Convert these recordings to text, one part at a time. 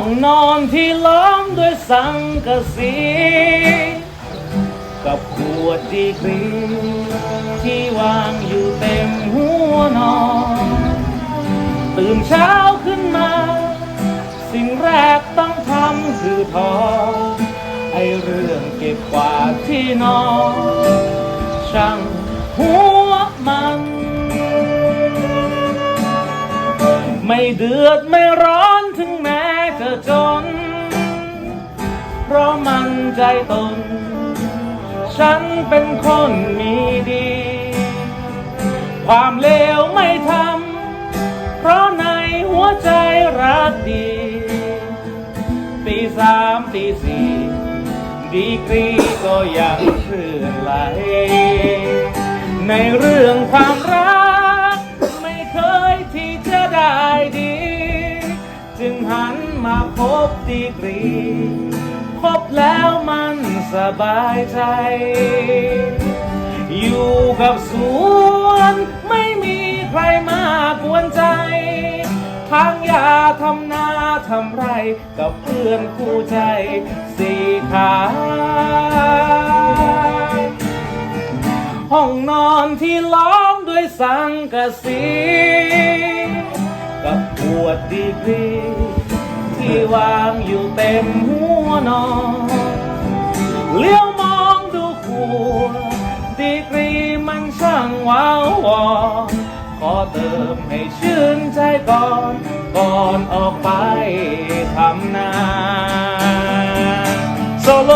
ห้องนอนที่ล้อมด้วยสังกะสี กับขวดดีกรีที่วางอยู่เต็มหัวนอน ตื่นเช้าขึ้นมา สิ่งแรกต้องทำคือทอไอเรื่องเก็บกวาดที่นอนช่างหัวมัน ไม่เดือดไม่ร้อน เพราะมันใจตน ฉันเป็นคนมีดี ความเลวไม่ทำ เพราะในหัวใจรักดี ตีสามตีสี่ดีกรีก็ยังเคลื่อนไหล ในเรื่องความรัก ไม่เคยที่จะได้ดี จึงหันมาพบดีกรี พบแล้วมันสบายใจ อยู่กับสวนไม่มีใครมากวนใจ ทางยาทำนาทำไรกับเพื่อนคู่ใจสี่ขาห้องนอนที่ล้อมด้วยสังกะสี กับขวดดีกรี ที่วางอยู่เต็มหัวนอนเลี้ยวมองดูขวดีกรีมันช่างว้าววอนขอเติมให้ชื่นใจก่อน ก่อนออกไปทำนาโซโล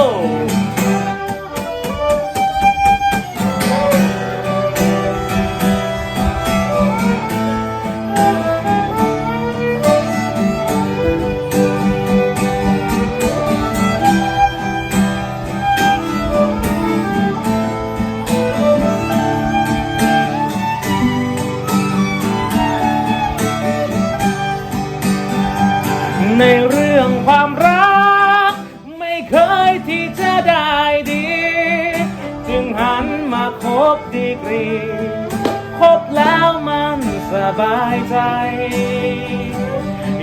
กรีคบแล้วมันสบายใจ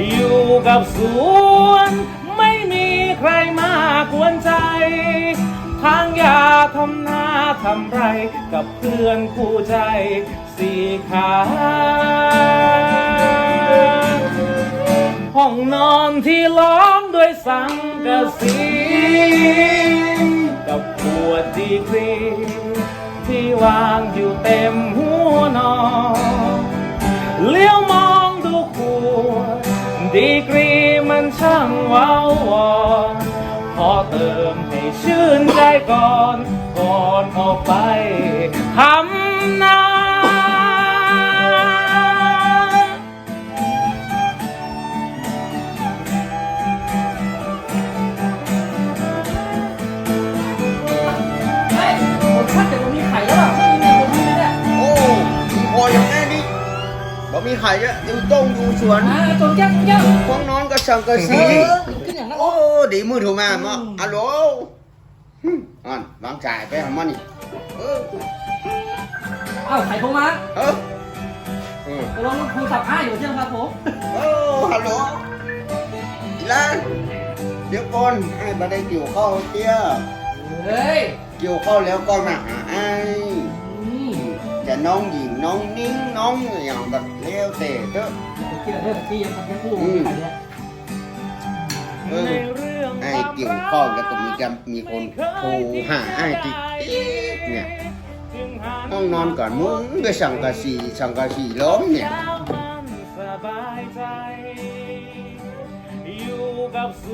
อยู่กับสวน ไม่มีใครมากวนใจ ทางยาทำนาทำไรกับเพื่อนคู่ใจสี่ขาห้องนอนที่ล้อมด้วยสังกะสี กับขวดดีกรี ที่วางอยู่เต็มหัวนอนเลี้ยวมองดูขวดดีกรีมันช่างว้าววอนพอเติมให้ชื่นใจก่อน ก่อนออกไปทำนา บ่มีไข่อะอยู่ต้งอยู่สวนอ่าจนแก้มแก้ห้องนอนก็สังกะเอสีอขึ้นอย่างนั้นโอ้ดีมือถูกมามาฮัลโหลฮึอ่อนวางจ่ายไปหามันนี่เออเอ้าไข่โทรมาเออเออตกลงครูสับผ้าอยู่ใช่ไหมครับผมโอ้ฮัลโหลอีหลานเดี๋ยวก่อนไอ้บัได้เกี่ยวข้าวเตี้ยเฮ้ยเกี่ยวข้าวแล้วก็มาหาไอ้นี่จะน้องหญิง น้องนิ้งน้องอย่างแบบเลี้ยวเตะเถอะกินอะไรเมื่อกี้ยังทำแค่พูดไข่เนี่ยเออในเรื่องไอ้เกี่ยวข้าวแล้วก็มีจะมีคนโทรหาไอ้ติ๊กเนี่ยห้องนอนก่อนมุ้งด้วยสังกะสีสั่งกะสีล้มเนี่ยอยู่กับส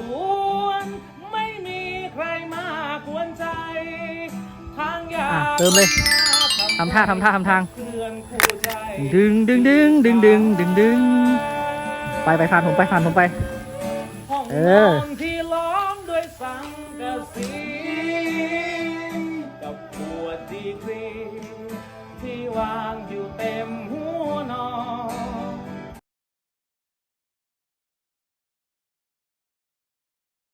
วนไม่มีใครมากวนใจทางยาเติมเลยทำท่าทำท่าทำทาง ดึงดึงดึงดึงดึงดึงดึงไปไปผ่านผมไปผ่านผมไป เออ ที่